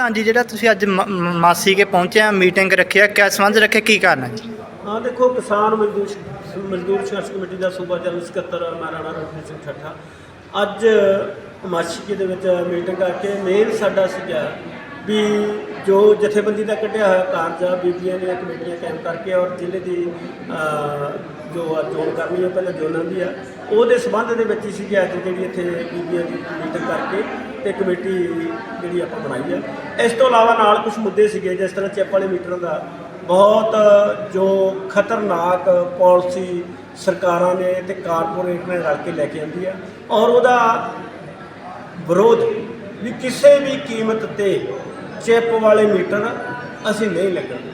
ਹਾਂਜੀ ਜਿਹੜਾ ਤੁਸੀਂ ਅੱਜ ਮ- ਮਾਸੀ ਕੇ ਪਹੁੰਚੇ ਆ ਮੀਟਿੰਗ ਰੱਖਿਆ ਕਿਆ ਸੰਬੰਧ ਰੱਖਿਆ ਕੀ ਕਾਰਨ ਹੈ ਜੀ? ਹਾਂ ਦੇਖੋ ਕਿਸਾਨ ਮਜ਼ਦੂਰ ਮਜ਼ਦੂਰ ਸੰਘਰਸ਼ ਕਮੇਟੀ ਦਾ ਸੂਬਾ ਜਨਰਲ ਸਕੱਤਰ ਮਹਾਰਾਣਾ ਰਣਜੀਤ ਸਿੰਘ ਠੱਠਾ ਅੱਜ ਮਾਸ਼ੀਕੇ ਦੇ ਵਿੱਚ ਮੀਟਿੰਗ ਕਰਕੇ ਮੇਨ ਸਾਡਾ ਸੀਗਾ ਵੀ ਜੋ ਜਥੇਬੰਦੀ ਦਾ ਕੱਢਿਆ ਹੋਇਆ ਕਾਰਜ ਆ ਬੀਬੀਆਂ ਦੀਆਂ ਕਮੇਟੀਆਂ ਕਾਇਮ ਕਰਕੇ ਔਰ ਜ਼ਿਲ੍ਹੇ ਦੀ ਅਹ, ਜੋ ਆ ਚੋਣ ਕਰਨੀ ਹੈ ਪਹਿਲਾਂ ਜੋਨਾਂ ਦੀ ਆ ਉਹਦੇ ਸਬੰਧ ਦੇ ਵਿੱਚ ਹੀ ਸੀਗੀ ਅੱਜ ਜਿਹੜੀ ਇੱਥੇ ਬੀਬੀਆਂ ਦੀ ਮੀਟਿੰਗ ਕਰਕੇ ਤੇ ਕਮੇਟੀ ਜਿਹੜੀ ਆਪਾਂ ਬਣਾਈ ਹੈ। ਇਸ ਤੋਂ ਇਲਾਵਾ ਨਾਲ ਕੁਝ ਮੁੱਦੇ ਸੀਗੇ, ਜਿਸ ਤਰ੍ਹਾਂ ਚਿੱਪ ਵਾਲੇ ਮੀਟਰਾਂ ਦਾ। ਬਹੁਤ ਜੋ ਖਤਰਨਾਕ ਪਾਲਿਸੀ ਸਰਕਾਰਾਂ ਨੇ ਤੇ ਕਾਰਪੋਰੇਟ ਨੇ ਰਲ ਕੇ ਲੈ ਕੇ ਆਂਦੀ ਹੈ ਔਰ ਉਹਦਾ ਵਿਰੋਧ ਵੀ ਕਿਸੇ ਵੀ ਕੀਮਤ ਤੇ ਚਿੱਪ ਵਾਲੇ ਮੀਟਰ ਅਸੀਂ ਨਹੀਂ ਲੱਗਣ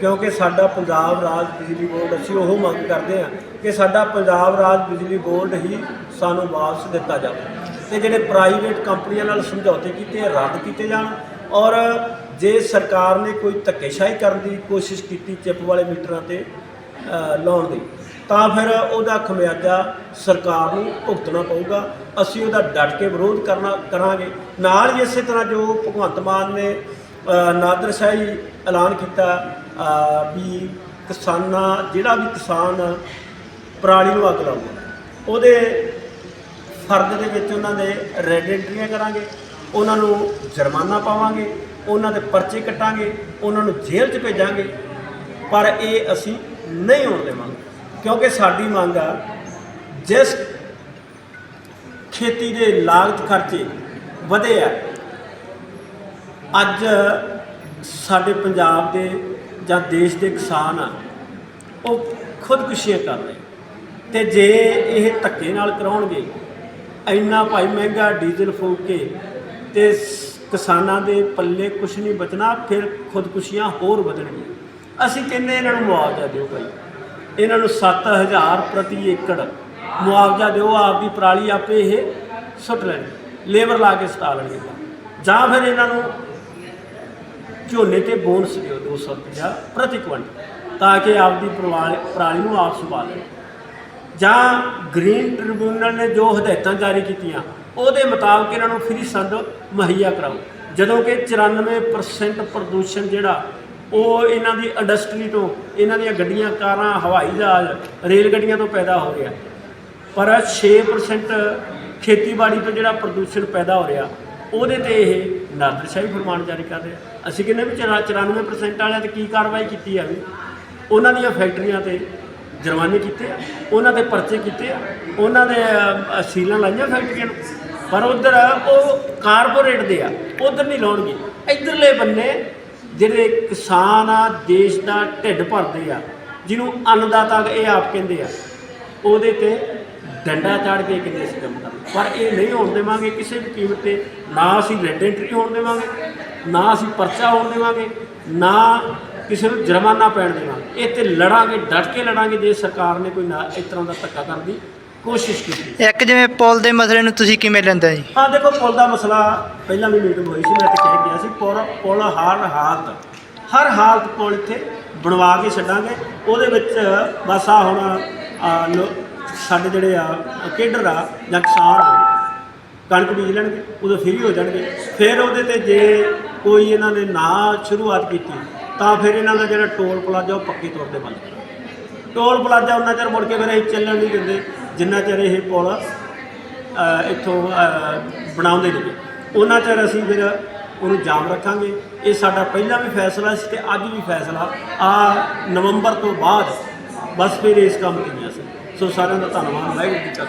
ਕਿਉਂਕਿ ਸਾਡਾ ਪੰਜਾਬ ਰਾਜ ਬਿਜਲੀ ਬੋਰਡ, ਅਸੀਂ ਉਹ ਮੰਗ ਕਰਦੇ ਹਾਂ ਕਿ ਸਾਡਾ ਪੰਜਾਬ ਰਾਜ ਬਿਜਲੀ ਬੋਰਡ ਹੀ ਸਾਨੂੰ ਵਾਪਸ ਦਿੱਤਾ ਜਾਵੇ। ਤੇ ਜਿਹੜੇ ਪ੍ਰਾਈਵੇਟ ਕੰਪਨੀਆਂ ਨਾਲ ਸਮਝੌਤੇ ਕੀਤੇ ਆ, ਰੱਦ ਕੀਤੇ ਜਾਣ। ਔਰ ਜੇ ਸਰਕਾਰ ਨੇ ਕੋਈ ਧੱਕੇਸ਼ਾਹੀ ਕਰਨ ਦੀ ਕੋਸ਼ਿਸ਼ ਕੀਤੀ ਚਿੱਪ ਵਾਲੇ ਮੀਟਰਾਂ ਤੇ ਲਾਉਣ ਦੀ ਤਾਂ ਫਿਰ ਉਹਦਾ ਖਮਿਆਜਾ ਸਰਕਾਰ ਨੂੰ ਭੁਗਤਣਾ ਪਊਗਾ। ਅਸੀਂ ਉਹਦਾ ਡਟ ਕੇ ਵਿਰੋਧ ਕਰਨਾ ਕਰਾਂਗੇ। ਨਾਲ ਹੀ ਇਸੇ ਤਰ੍ਹਾਂ ਜੋ ਭਗਵੰਤ ਮਾਨ ਨੇ ਨਾਦਰਸ਼ਾਹੀ ਐਲਾਨ ਕੀਤਾ ਵੀ ਕਿਸਾਨਾਂ ਜਿਹੜਾ ਵੀ ਕਿਸਾਨ ਪਰਾਲੀ ਨੂੰ ਅੱਗ ਲਾਊਗਾ। ਉਹਦੇ ਫਰਦ ਦੇ ਵਿੱਚ ਉਹਨਾਂ ਦੇ ਰੈਡ ਐਂਟਰੀਆਂ ਕਰਾਂਗੇ, ਉਹਨਾਂ ਨੂੰ ਜੁਰਮਾਨਾ ਪਾਵਾਂਗੇ, ਉਹਨਾਂ ਦੇ ਪਰਚੇ ਕੱਟਾਂਗੇ, ਉਹਨਾਂ ਨੂੰ ਜੇਲ੍ਹ 'ਚ ਭੇਜਾਂਗੇ। ਪਰ ਇਹ ਅਸੀਂ ਨਹੀਂ ਹੋਣ ਦੇਵਾਂਗੇ, ਕਿਉਂਕਿ ਸਾਡੀ ਮੰਗ ਆ, ਜਿਸ ਖੇਤੀ ਦੇ ਲਾਗਤ ਖਰਚੇ ਵਧੇ ਆ, ਅੱਜ ਸਾਡੇ ਪੰਜਾਬ ਦੇ ਜਾਂ ਦੇਸ਼ ਦੇ ਕਿਸਾਨ ਆ, ਉਹ ਖੁਦਕੁਸ਼ੀਆਂ ਕਰ ਰਹੇ ਤੇ ਜੇ ਇਹ ਧੱਕੇ ਨਾਲ ਕਰਾਉਣਗੇ ਇੰਨਾ ਭਾਈ ਮਹਿੰਗਾ ਡੀਜ਼ਲ ਫੂਕ ਕੇ ਤੇ ਕਿਸਾਨਾਂ ਦੇ ਪੱਲੇ ਕੁਛ ਨਹੀਂ ਬਚਣਾ, ਫਿਰ ਖੁਦਕੁਸ਼ੀਆਂ ਹੋਰ ਵਧਣਗੀਆਂ। ਅਸੀਂ ਕਹਿੰਦੇ ਇਹਨਾਂ ਨੂੰ ਮੁਆਵਜ਼ਾ ਦਿਓ ਭਾਈ। ਇਹਨਾਂ ਨੂੰ 7000 ਪ੍ਰਤੀ ਏਕੜ ਮੁਆਵਜ਼ਾ ਦਿਓ, ਆਪਦੀ ਪਰਾਲੀ ਆਪੇ ਇਹ ਸੁੱਟ ਲੈਣ, ਲੇਬਰ ਲਾ ਕੇ ਸਟਾ ਲੈਣਗੇ ਜਾਂ ਫਿਰ ਇਹਨਾਂ ਨੂੰ ਝੋਨੇ ਤੇ ਬੋਨਸ ਦਿਓ 200 ਰੁਪਇਆ ਪ੍ਰਤੀ ਕੁਇੰਟਲ, ਤਾਂ ਕਿ ਆਪਦੀ ਪਰਵਾਲ- ਪਰਾਲੀ ਨੂੰ ਆਪ ਸੰਭਾਲੇ ਜਾਂ ਗ੍ਰੀਨ ਟ੍ਰਿਬਿਊਨਲ ਨੇ ਜੋ ਹਦਾਇਤਾਂ ਜਾਰੀ ਕੀਤੀਆਂ, ਉਹਦੇ ਮੁਤਾਬਕ ਇਹਨਾਂ ਨੂੰ ਫ੍ਰੀ ਸੰਦ ਮੁਹੱਈਆ ਕਰਾਓ। ਜਦੋਂ ਕਿ 94% ਪ੍ਰਦੂਸ਼ਣ ਜਿਹੜਾ, ਉਹ ਇਹਨਾਂ ਦੀ ਇੰਡਸਟਰੀ ਤੋਂ, ਇਹਨਾਂ ਦੀਆਂ ਗੱਡੀਆਂ, ਕਾਰਾਂ, ਹਵਾਈ ਜਹਾਜ਼ ਰੇਲ ਗੱਡੀਆਂ ਤੋਂ ਪੈਦਾ ਹੋ ਰਿਹਾ। ਪਰ 6% ਖੇਤੀਬਾੜੀ ਤੋਂ ਜਿਹੜਾ ਪ੍ਰਦੂਸ਼ਣ ਪੈਦਾ ਹੋ ਰਿਹਾ, ਉਹਦੇ ਤੇ ਇਹ ਨਾਦਰਸ਼ਾਹੀ ਫਰਮਾਨ ਜਾਰੀ ਕਰ ਰਿਹਾ। ਅਸੀਂ ਕਹਿੰਦੇ ਵੀ ਚੌਰਾ- 94% ਵਾਲਿਆਂ ਤੇ ਕੀ ਕਾਰਵਾਈ ਕੀਤੀ ਹੈ ਵੀ ਉਹਨਾਂ ਦੀਆਂ ਫੈਕਟਰੀਆਂ ਤੇ ਜੁਰਮਾਨੇ ਕੀਤੇ ਆ, ਉਹਨਾਂ ਦੇ ਪਰਚੇ ਕੀਤੇ ਆ, ਉਹਨਾਂ ਦੇ ਸੀਲਾਂ ਲਾਈਆਂ ਫੈਕਟਰੀਆਂ ਨੂੰ। ਪਰ ਉਧਰ ਉਹ ਕਾਰਪੋਰੇਟ ਦੇ ਆ, ਉਧਰ ਨਹੀਂ ਲਾਉਣਗੇ। ਇਧਰਲੇ ਬੰਨੇ ਜਿਹੜੇ ਕਿਸਾਨ ਆ, ਦੇਸ਼ ਦਾ ਢਿੱਡ ਭਰਦੇ ਆ, ਜਿਹਨੂੰ ਅੰਨਦਾਤਾ ਇਹ ਆਪ ਕਹਿੰਦੇ ਆ, ਉਹਦੇ ਤੇ ਡੰਡਾ ਚਾੜ ਕੇ ਕਿੰਨੇ ਸੀ ਕੰਮ ਕਰਦੇ। ਪਰ ਇਹ ਨਹੀਂ ਹੋਣ ਦੇਵਾਂਗੇ ਕਿਸੇ ਵੀ ਕੀਮਤ ਤੇ, ਨਾ ਅਸੀਂ ਰੈਡ ਐਂਟਰੀ ਹੋਣ ਦੇਵਾਂਗੇ, ਨਾ ਅਸੀਂ ਪਰਚਾ ਹੋਣ ਦੇਵਾਂਗੇ, ਨਾ ਕਿਸੇ ਨੂੰ ਜੁਰਮਾਨਾ ਪੈਣ ਦੇਵਾਂਗੇ ਇਹ ਤੇ ਲੜਾਂਗੇ ਡਟ ਕੇ ਲੜਾਂਗੇ ਜੇ ਸਰਕਾਰ ਨੇ ਕੋਈ ਨਾ ਇਸ ਤਰ੍ਹਾਂ ਦਾ ਧੱਕਾ ਕਰਨ ਦੀ ਕੋਸ਼ਿਸ਼ ਕੀਤੀ। ਇੱਕ ਜਿਵੇਂ ਪੁਲ ਦੇ ਮਸਲੇ ਨੂੰ ਤੁਸੀਂ ਕਿਵੇਂ ਲੈਂਦੇ ਜੀ? ਹਾਂ ਦੇਖੋ ਪੁਲ ਦਾ ਮਸਲਾ ਪਹਿਲਾਂ ਵੀ ਮੀਟਿੰਗ ਹੋਈ ਸੀ ਮੈਂ ਤੇ ਕਹਿ ਗਿਆ ਸੀ ਪੁਲ ਪੁਲ ਹਰ ਹਾਲਤ। ਹਰ ਹਾਲਤ ਪੁਲ ਇੱਥੇ ਬਣਵਾ ਕੇ ਛੱਡਾਂਗੇ। ਉਹਦੇ ਵਿੱਚ ਬਸ ਆ ਹੁਣ ਸਾਡੇ ਜਿਹੜੇ ਆ ਕੇਡਰ ਆ ਜਾਂ ਕਿਸਾਨ ਆ ਕਣਕ ਬੀਜ ਲੈਣਗੇ ਉਦੋਂ ਫ੍ਰੀ ਹੋ ਜਾਣਗੇ। ਫਿਰ ਉਹਦੇ ਤੇ ਜੇ ਕੋਈ ਇਹਨਾਂ ਨੇ ਨਾ ਸ਼ੁਰੂਆਤ ਕੀਤੀ ਤਾਂ ਫਿਰ ਇਹਨਾਂ ਦਾ ਜਿਹੜਾ ਟੋਲ ਪਲਾਜ਼ਾ ਉਹ ਪੱਕੀ ਤੌਰ ਤੇ ਬੰਦ ਕਰਾਂਗੇ ਟੋਲ ਪਲਾਜ਼ਾ ਉਹਨਾਂ ਚਿਰ ਮੁੜ ਕੇ ਫਿਰ ਇਹ ਚੱਲਣ ਨਹੀਂ ਦਿੰਦੇ, ਜਿੰਨਾ ਚਿਰ ਇਹ ਪੁਲ ਇੱਥੋਂ ਬਣਾਉਂਦੇ ਨਹੀਂ। ਉਹਨਾਂ ਚਿਰ ਅਸੀਂ ਫਿਰ ਉਹਨੂੰ ਜਾਮ ਰੱਖਾਂਗੇ। ਇਹ ਸਾਡਾ ਪਹਿਲਾਂ ਵੀ ਫੈਸਲਾ ਸੀ ਤੇ ਅੱਜ ਵੀ ਫੈਸਲਾ। ਆ ਨਵੰਬਰ ਤੋਂ ਬਾਅਦ ਬਸ ਫਿਰ ਇਸ ਕੰਮ ਤੇ ਗਿਆ ਸੀ ਸੋ ਸਾਰਿਆਂ ਦਾ ਧੰਨਵਾਦ, ਵਾਹਿਗੁਰੂ ਜੀ ਕਾ